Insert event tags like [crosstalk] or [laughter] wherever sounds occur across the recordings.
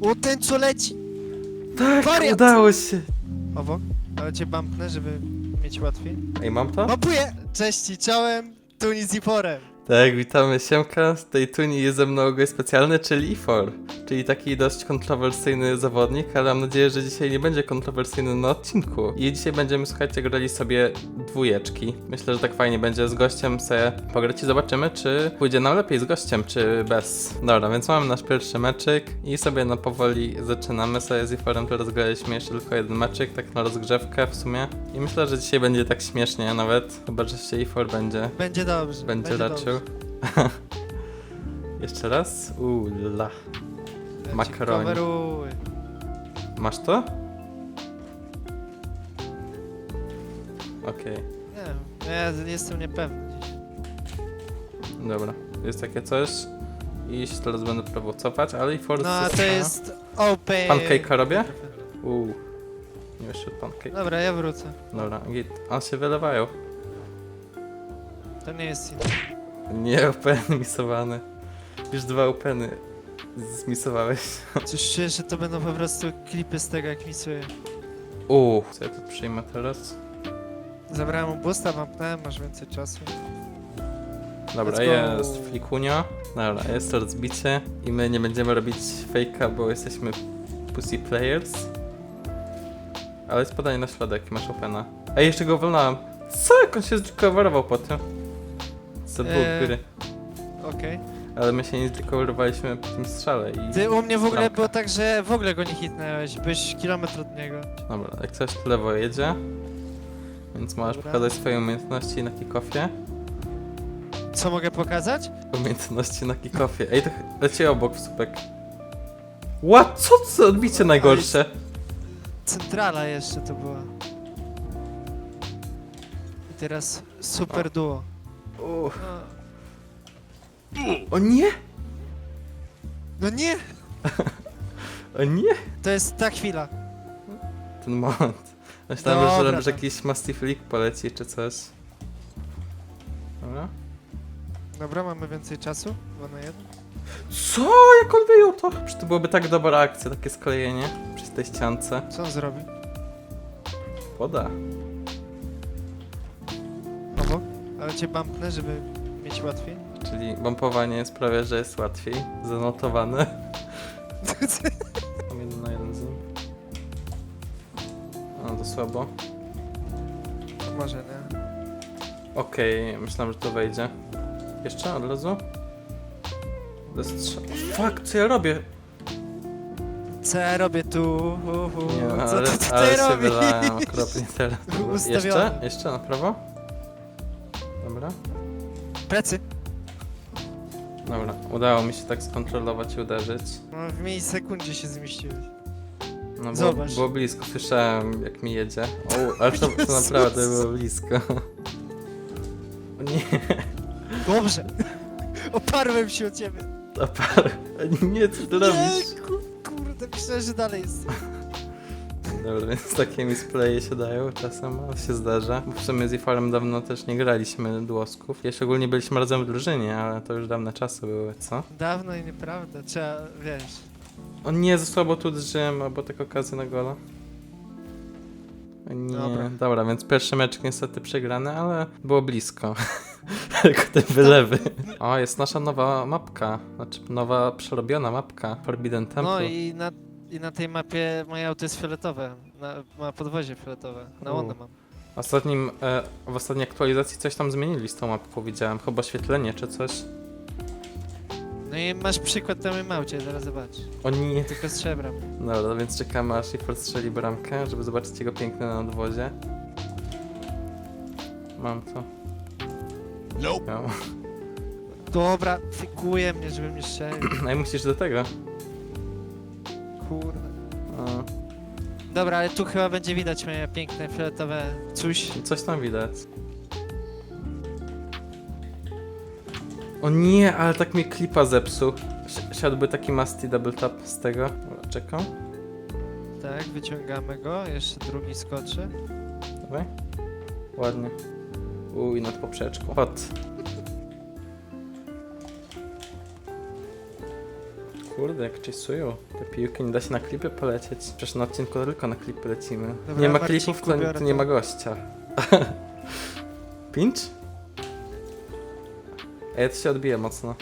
O, ten co leci! Tak, Wariat! udało się. Obok, ale cię bumpnę, żeby mieć łatwiej. Ej, mam to? Bumpuję! Cześć, czołem, tu nic i porem. Tak, witamy Siemka. Z tej tuni jest ze mną gość specjalny, czyli Ifor. Czyli taki dość kontrowersyjny zawodnik, ale mam nadzieję, że dzisiaj nie będzie kontrowersyjny na odcinku. I dzisiaj będziemy, słuchajcie, grali sobie dwójeczki. Myślę, że tak fajnie będzie z gościem sobie pograć i zobaczymy, czy pójdzie nam lepiej z gościem, czy bez. Dobra, więc mamy nasz pierwszy meczyk i sobie na powoli zaczynamy sobie z Iforem. Teraz graliśmy jeszcze tylko jeden meczyk, tak na rozgrzewkę w sumie. I myślę, że dzisiaj będzie tak śmiesznie nawet, chyba, że się Ifor będzie Będzie dobrze. będzie raczył. [laughs] Jeszcze raz? Uuu, la. Dobrze. Makaroni. Coveruj. Masz to? Okej, Nie wiem, ja jestem niepewny dziś. dobra. Jest takie coś. I się teraz będę próbował cofać, ale i force No, a to jest open. Pancake'a robię? Uuu. Nie wyszedł pancake. Dobra, ja wrócę. Dobra, git. On się wylewają. To nie jest inny. Nie, open misowany. Już dwa openy zmisowałeś. [laughs] Coś czuję, że to będą po prostu klipy z tego, jak misuję. Uuu. Co ja tu przyjmę teraz? Zabrałem mu boosta, wampnąłem, masz więcej czasu. Dobra, Let's go. jest flikunia. Dobra, jest rozbicie. I my nie będziemy robić fejka, bo jesteśmy pussy players. Ale jest podanie na środek masz opena. Ej, jeszcze go wolnałem. Co? Jak on się zdecoverował po tym? Dwóch Eee. gry. Okej. Ale my się nie zdecoverowaliśmy po tym strzale i... Ty u mnie w ogóle było tak, że w ogóle go nie hitnęłeś. Byłeś kilometr od niego. Dobra, jak coś w lewo jedzie. Więc możesz Dobra. pokazać swoje umiejętności na kickoffie. Co mogę pokazać? Umiejętności na kickoffie. Ej, to ch- leci obok w słupek. What? Co to za odbicie najgorsze? Centrala jeszcze to była. I teraz super duo. No, O nie! no nie! [laughs] O nie! To jest ta chwila. Ten moment. Myślałem, że, Dobra, że tam. jakiś Mastiff League poleci czy coś. Dobra. Dobra, mamy więcej czasu. 2 na 1. Co? Jak on wyjął to? Przecież to byłoby tak dobra akcja, takie sklejenie przy tej ściance. Co on zrobi? Woda. Ale cię bumpnę, żeby mieć łatwiej. Czyli bumpowanie sprawia, że jest łatwiej. Zanotowane. [laughs] Mam jeden na jeden z nim. No to słabo. To może nie. Okej, myślałem, że to wejdzie. Jeszcze od razu? Fuck, co ja robię? Co ja robię tu? Hu, hu. Nie, Co ale, ty tutaj ale się robisz? wylałem okropnie teraz. [laughs] Jeszcze? Jeszcze na prawo? Dobra. Plecy. Dobra, udało mi się tak skontrolować i uderzyć. No, w milisekundzie się zmieściłeś. No było, Zobacz. było blisko, słyszałem jak mi jedzie. O, ale to, to naprawdę było blisko. O nie, Dobrze. Oparłem się o ciebie. to par... Nie, co ty robisz? Nie, ku, kurde, myślałem, że dalej jest. Więc takie misplaye się dają czasem, ale się zdarza. Bo w sumie z Ifarem dawno też nie graliśmy dłosków. Jeszcze ogólnie byliśmy razem w drużynie, ale to już dawne czasy były, co? Dawno i nieprawda. Trzeba, wiesz. O nie, ze słabo tu drżyłem, albo tak okazję na gola. Nie, Dobra. dobra. więc pierwszy mecz niestety przegrany, ale było blisko. [laughs] Tylko te wylewy. O, jest nasza nowa mapka, znaczy nowa przerobiona mapka Forbidden Temple. No i na, i na tej mapie moje auto jest fioletowe. Na, ma podwozie fioletowe. Na U. Hondę mam. W Ostatnim, e, w ostatniej aktualizacji coś tam zmienili z tą mapką, widziałem, chyba oświetlenie czy coś. No i masz przykład na moim aucie, zaraz zobacz. O nie. Tylko z srebrem. Dobra, więc czekamy aż Shifter strzeli bramkę, żeby zobaczyć jego piękne nadwozie. Mam to. Nope. Dobra, fikuje mnie, żebym nie strzelił. [clears throat] No i musisz do tego. Kurde. O, Dobra, ale tu chyba będzie widać moje piękne fioletowe coś. coś tam widać. O nie, ale tak mi klipa zepsuł. Si- Siadłby taki musty double tap z tego. Dobra, czekam. Tak, wyciągamy go. Jeszcze drugi skoczy. Dawaj. Ładnie. Uj, nad poprzeczką. Hot. Kurde, jak czysują. Te piłki nie da się na klipy polecieć. Przecież na odcinku tylko na klipy lecimy. Dobra, nie ma Marcinku, klipów, to, biorę to nie to. ma gościa. [laughs] Pinch? Ej, to się odbije mocno.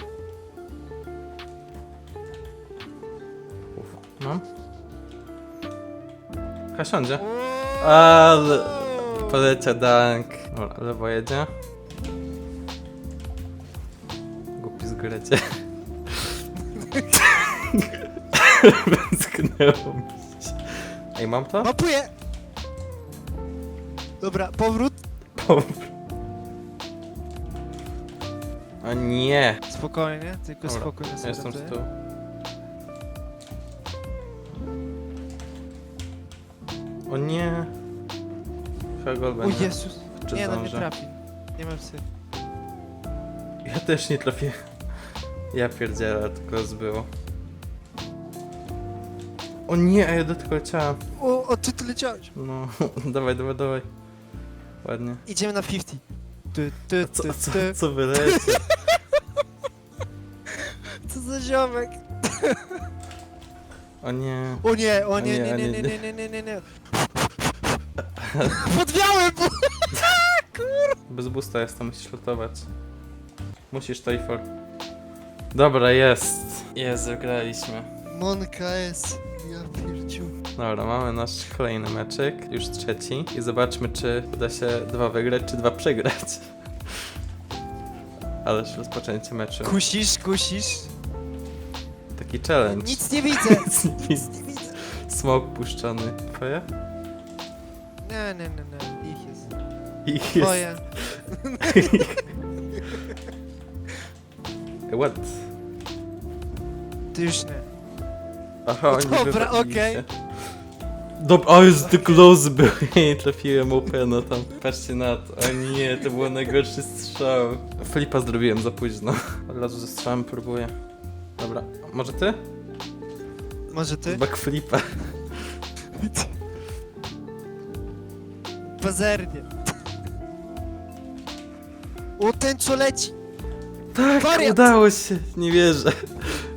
Uf, Mam? Kasiądzie. Ale... Polecia dank. Dobra, lewo jedzie. Głupi z grecie. [laughs] Węsknęło mi się. Ej, mam to? Mapuję! Dobra, powrót. O nie! Spokojnie, tylko Dobra, spokojnie sobie jestem z tyłu. O nie! Chyba gol O będzie. Jezus. Czy Nie no, nie zdążę? trafi. Nie mam psy. Ja też nie trafię. Ja pierdzielę, tylko zbyło. O nie, a ja do tego leciałem. O, o ty tu leciałeś. No, [laughs] dawaj, dawaj, dawaj. Ładnie. Idziemy na 50. Ty, ty, A co, ty, a co, ty. co wyleci? [laughs] Co za ziomek? O nie. O nie, o A nie, nie, a nie, nie, nie, nie, nie, nie, nie. Podwiałem! [laughs] Bez busta jestem, musisz lutować. Musisz, Toyfor. Dobra, jest. Jest, wygraliśmy. Monka jest. Dobra, mamy nasz kolejny meczek, już trzeci. I zobaczmy, czy uda się dwa wygrać, czy dwa przegrać. [laughs] Ależ rozpoczęcie meczu. Kusisz, kusisz. Taki challenge. Nic nie widzę. [laughs] Nic nie widzę. nie widzę. Smok puszczony. Twoje? Nie, nie, nie, nie. Ich jest. Ich jest. Twoje. [laughs] What? Ty już nie. Aha, oni Dobra, wywalili okej. się. Dobra, o jest the close był. [laughs] Nie trafiłem opena tam. Patrzcie na to. O nie, to był najgorszy strzał. Flipa zrobiłem za późno. Od razu ze strzałem próbuję. Dobra, może ty? Może ty? Backflipa. [laughs] Pazernie. O, ten co leci. Tak, Wariat! udało się. Nie wierzę.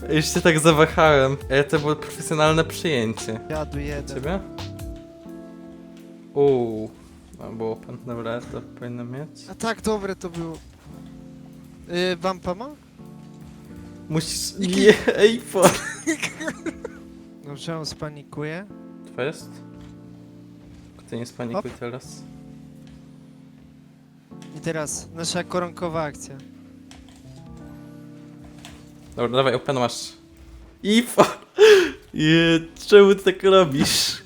Już się tak zawahałem. Ale to było profesjonalne przyjęcie. Jadu jeden. Ciebie? Uuu. No, było pan. Dobra, to powinno mieć. A tak, dobre to było. Yy, Wampa ma? Musisz... Nie, ej, po... [laughs] Dobrze, on spanikuje. To jest? Ty nie spanikuj teraz. I teraz nasza koronkowa akcja. Dobra, dawaj, open masz. I. [laughs] Je, czemu ty tak robisz?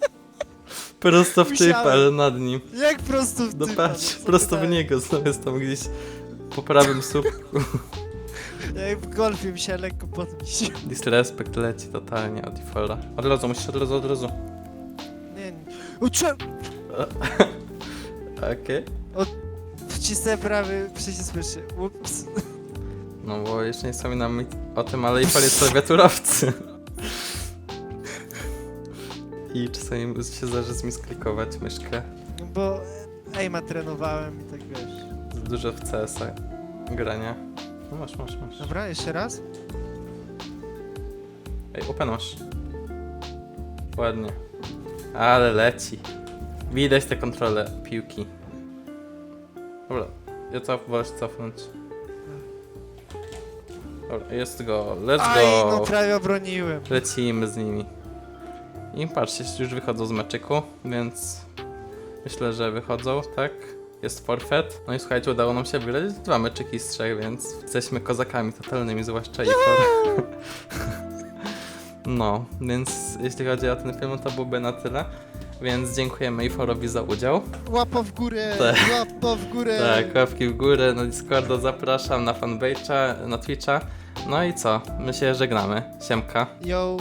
[laughs] Prosto w Musiałem. ale nad nim. Jak prosto w No typa, patrz, co prosto w dałeś? niego, znowu jest tam gdzieś po prawym słupku. Jak w golfie mi się lekko podbić. [laughs] Disrespect leci totalnie od Ifora. Od razu, musisz od razu, od razu. Nie, nie. O, cze... Okej. Wcisnę prawy przycisk myszy. Ups. No bo jeszcze nie wspominam o tym, ale Ifor jest klawiaturowcy. I czasami się zdarzy smisklikować myszkę. No bo aima trenowałem i tak wiesz. Za dużo w CS-a grania. No masz, masz, masz. Dobra, jeszcze raz. Ej, open masz. Ładnie. Ale leci. Widać te kontrole piłki. Dobra, ja cof, wolę cofnąć. Dobra, jest go. Let's Aj, go! no prawie obroniłem. Lecimy z nimi. I patrzcie, już wychodzą z meczyku, więc myślę, że wychodzą, tak? Jest forfeit. No i słuchajcie, udało nam się wygrać dwa meczyki z trzech, więc jesteśmy kozakami totalnymi, zwłaszcza Ifor. [laughs] No, więc jeśli chodzi o ten film, to byłby na tyle. Więc dziękujemy Iforowi za udział. Łapa w górę, Tak. łapa w górę. Tak, łapki w górę, na Discorda zapraszam, na fanpage'a, na Twitcha. No i co? My się żegnamy. Siemka. Yo.